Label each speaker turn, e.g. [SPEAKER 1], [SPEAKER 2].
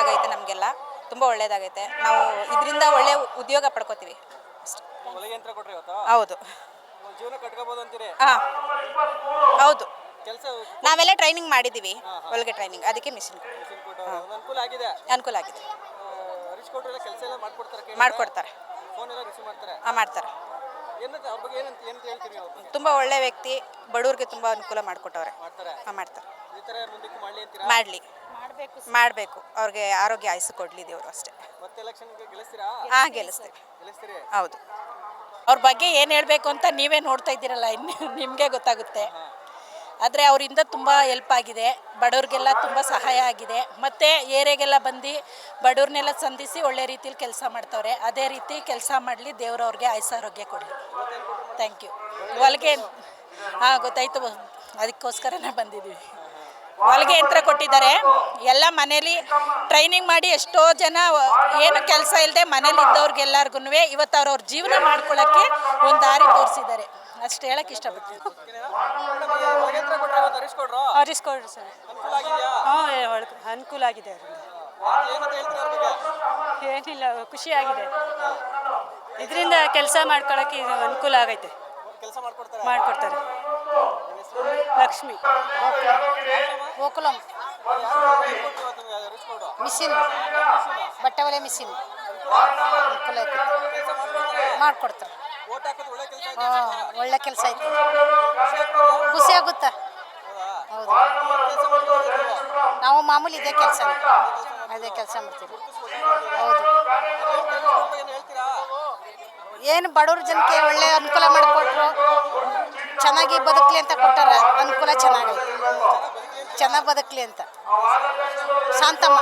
[SPEAKER 1] ಆಗೈತೆ ನಮಗೆಲ್ಲ. ತುಂಬ ಒಳ್ಳೇದಾಗೈತೆ ನಾವು ಇದರಿಂದ ಒಳ್ಳೆ ಉದ್ಯೋಗ ಪಡ್ಕೋತೀವಿ. ಅಷ್ಟೇ.
[SPEAKER 2] ಯಂತ್ರ ಕೊಟ್ರಿ ಇವತ್ತು?
[SPEAKER 1] ಹೌದು.
[SPEAKER 2] ಜೀವನ ಕಟ್ಕೋಬಹುದು ಅಂತೀರಿ?
[SPEAKER 1] ಹಾಂ. ಹೌದು.
[SPEAKER 2] ಕೆಲಸ
[SPEAKER 1] ನಾವೆಲ್ಲ ಟ್ರೈನಿಂಗ್ ಮಾಡಿದ್ದೀವಿ ಹೊಲಿಗೆ ಟ್ರೈನಿಂಗ್ ಅದಕ್ಕೆ ಮಿಷಿನ್
[SPEAKER 2] ಅನುಕೂಲ ಆಗಿದೆ.
[SPEAKER 1] ಅನುಕೂಲ ಆಗಿದೆ.
[SPEAKER 2] ಹರೀಶ್ ಕೊಟ್ರು ಎಲ್ಲ ಕೆಲಸ ಎಲ್ಲ ಮಾಡ್ಕೊಡ್ತಾರೆ
[SPEAKER 1] ಮಾಡಿಕೊಡ್ತಾರೆ.
[SPEAKER 2] ಫೋನ್ ಎಲ್ಲ ರಿಸೀವ್ ಮಾಡ್ತಾರೆ.
[SPEAKER 1] ಹಾಂ ಮಾಡ್ತಾರೆ.
[SPEAKER 2] ಏನಂತ ಅವ್ರ ಬಗ್ಗೆ ಏನಂತ ಏನಂತ ಹೇಳ್ತೀರಿ ಅವ್ರ ಬಗ್ಗೆ?
[SPEAKER 1] ತುಂಬ ಒಳ್ಳೆ ವ್ಯಕ್ತಿ. ಬಡವ್ರಿಗೆ ತುಂಬ ಅನುಕೂಲ ಮಾಡಿಕೊಟ್ಟವ್ರೆ.
[SPEAKER 2] ಮಾಡ್ತಾರೆ.
[SPEAKER 1] ಹಾಂ ಮಾಡ್ತಾರೆ.
[SPEAKER 2] ಈ ಥರ ಮುಂದಕ್ಕೆ ಮಾಡಲಿ ಅಂತೀರಾ?
[SPEAKER 1] ಮಾಡಲಿ. ಮಾಡಬೇಕು ಅವ್ರಿಗೆ ಆರೋಗ್ಯ ಆಯಸ್ಸು ಕೊಡಲಿ ದೇವರು ಅಷ್ಟೇ. ಹಾಂ ಗೆಲ್ಲಿಸ್ತೀವಿ. ಹೌದು.
[SPEAKER 3] ಅವ್ರ ಬಗ್ಗೆ ಏನು ಹೇಳಬೇಕು ಅಂತ ನೀವೇ ನೋಡ್ತಾ ಇದ್ದೀರಲ್ಲ ಇನ್ನು ನಿಮಗೆ ಗೊತ್ತಾಗುತ್ತೆ. ಆದರೆ ಅವರಿಂದ ತುಂಬ ಹೆಲ್ಪ್ ಆಗಿದೆ. ಬಡವ್ರಿಗೆಲ್ಲ ತುಂಬ ಸಹಾಯ ಆಗಿದೆ. ಮತ್ತು ಏರಿಯಾಗೆಲ್ಲ ಬಂದು ಬಡವ್ರನ್ನೆಲ್ಲ ಸಂಧಿಸಿ ಒಳ್ಳೆ ರೀತಿಲಿ ಕೆಲಸ ಮಾಡ್ತವ್ರೆ. ಅದೇ ರೀತಿ ಕೆಲಸ ಮಾಡಲಿ ದೇವ್ರವ್ರಿಗೆ ಆಯುಸಾರೋಗ್ಯ ಕೊಡಲಿ. ಥ್ಯಾಂಕ್ ಯು ಹೊಲಿಗೆ ಹಾಂ, ಗೊತ್ತಾಯ್ತು. ಅದಕ್ಕೋಸ್ಕರನೇ ಬಂದಿದ್ದೀವಿ ಹೊಲಿಗೆ ಯಂತ್ರ ಕೊಟ್ಟಿದ್ದಾರೆ. ಎಲ್ಲ ಮನೇಲಿ ಟ್ರೈನಿಂಗ್ ಮಾಡಿ ಎಷ್ಟೋ ಜನ, ಏನು ಕೆಲಸ ಇಲ್ಲದೆ ಮನೇಲಿ ಇದ್ದವ್ರಿಗೆಲ್ಲರಿಗೂ ಇವತ್ತು ಅವ್ರವ್ರ ಜೀವನ ಮಾಡ್ಕೊಳ್ಳೋಕ್ಕೆ ಒಂದು ದಾರಿ ತೋರಿಸಿದ್ದಾರೆ. ಅಷ್ಟು ಹೇಳಕ್ಕೆ ಇಷ್ಟಪಡ್ತೀನಿ.
[SPEAKER 4] ಸರ್.
[SPEAKER 2] ಅನುಕೂಲ
[SPEAKER 4] ಆಗಿದೆ
[SPEAKER 2] ಬಗ್ಗೆ
[SPEAKER 4] ಏನಿಲ್ಲ, ಖುಷಿಯಾಗಿದೆ. ಇದರಿಂದ ಕೆಲಸ ಮಾಡ್ಕೊಳಕ್ಕೆ ಅನುಕೂಲ ಆಗೈತೆ.
[SPEAKER 2] ಮಾಡ್ಕೊಡ್ತಾರೆ.
[SPEAKER 4] ಲಕ್ಷ್ಮಿ.
[SPEAKER 2] ಕೊಡ್ರು
[SPEAKER 5] ಮಿಷಿನ್. ಬಟ್ಟೆ ಒಲೆ ಮಿಷಿನ್ ಐತಿ
[SPEAKER 2] ಒಳ್ಳೆ ಕೆಲಸ
[SPEAKER 5] ಐತಿ ಖುಷಿ ಆಗುತ್ತಾ? ಹೌದು. ನಾವು ಮಾಮೂಲಿ ಇದೇ ಕೆಲಸ ಅದೇ ಕೆಲಸ ಮಾಡ್ತೀವಿ. ಹೌದು.
[SPEAKER 2] ಏನು
[SPEAKER 5] ಬಡವ್ರ ಜನಕ್ಕೆ ಒಳ್ಳೆ ಅನುಕೂಲ ಮಾಡಿಕೊಟ್ರು? ಚೆನ್ನಾಗಿ ಬದುಕಲಿ ಅಂತ ಕೊಟ್ಟಾರ ಅನುಕೂಲ ಚೆನ್ನಾಗಿ ಚೆನ್ನಾಗಿ ಬದುಕಲಿ ಅಂತ. ಶಾಂತಮ್ಮ.